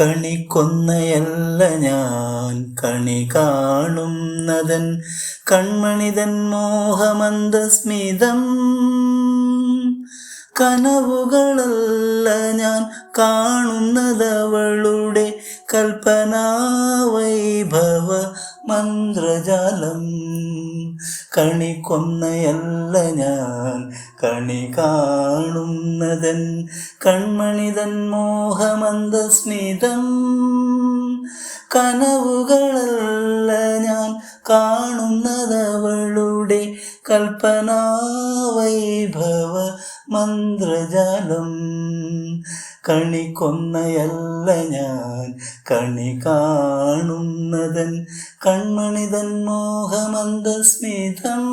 കണിക്കൊന്നയല്ല ഞാൻ കണി കാണുന്നതൻ കൺമണിതൻ മോഹമന്ദസ്മിതം. കനവുകളല്ല ഞാൻ കാണുന്നതവളുടെ കൽപ്പനാവൈഭവ മന്ത്രജാലം. കണിക്കൊന്നയല്ല ഞാൻ കണി കാണുന്നതൻ കൺമണി കൺമണിതൻ മോഹമന്ദസ്മിതം കനവുകളല്ല ഞാൻ കാണുന്നതവളുടെ കൽപ്പനാവൈഭവ മന്ത്രജാലം. കണി കൊന്നയല്ല ഞാൻ കണി കാണുന്നതൻ കൺമണിതൻ മോഹമന്ദസ്മിതം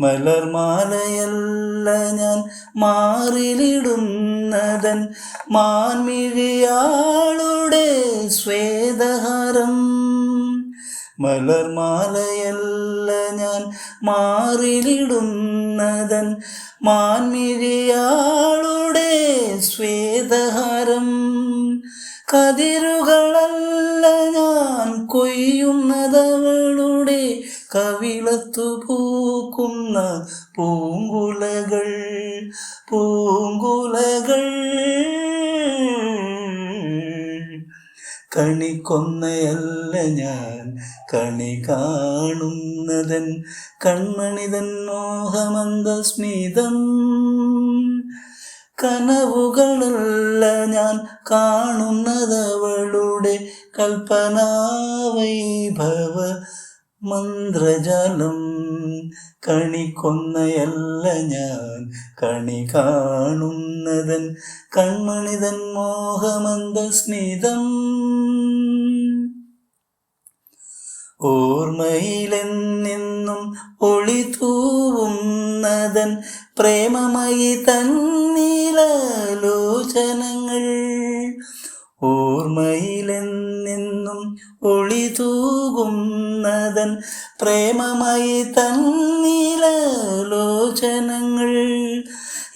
മലർമാലയല്ല ഞാൻ മാറിലിടുന്നതൻ മാൻമിഴിയാളുടെ സ്വേദഹാരം. മലർമാലയല്ല ഞാൻ മാറിലിടുന്നതൻ മാൻമിഴിയാളുടെ കവിളത്തു പൂക്കുന്ന പൂങ്കുലകൾ. പൂങ്കുലകൾ കണിക്കൊന്നയല്ല ഞാൻ കണി കാണുന്നതൻ കൺമണിതൻ മോഹമന്ദസ്മിതം കനവുകളല്ല ഞാൻ കാണുന്നതവളുടെ കൽപ്പനാവൈഭവ മന്ത്രജാലം കണിക്കൊന്നയല്ല ഞാൻ കണി കാണുന്നതൻ കൺമണിതൻ മോഹമന്ത സ്നിതം ഓർമ്മയിലെന്നും ഒളി തൂവുന്നതൻ പ്രേമമായി തന്നീലോചനങ്ങൾ ഓർമ്മയിലെന്നെന്നും ഒളി തൂകുന്നതൻ പ്രേമമായി തന്നിലോചനങ്ങൾ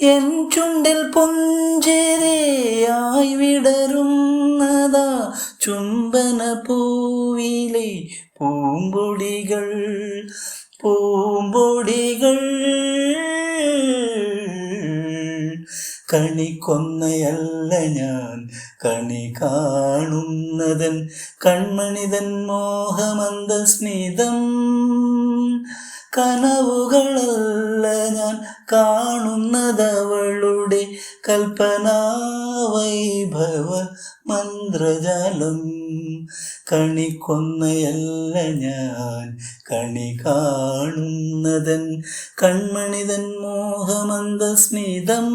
എൻ ചുണ്ടിൽ പുഞ്ചിരയായി വിടരുന്നതാ ചുംബന പൂവിലെ പൂമ്പൊടികൾ. പൂമ്പൊടികൾ കണിക്കൊന്നയല്ല ഞാൻ. കണി കാണുന്നതൻ കൺമണിതൻ മോഹമന്ദസ്മിതം കനവുകളല്ല ഞാൻ കാണുന്നതവളുടെ കൽപ്പനാവൈഭവ മന്ത്രജാലം. കണി കൊന്നയല്ല ഞാൻ. കണി കാണുന്നതൻ കൺമണിതൻ മോഹമന്ദസ്മിതം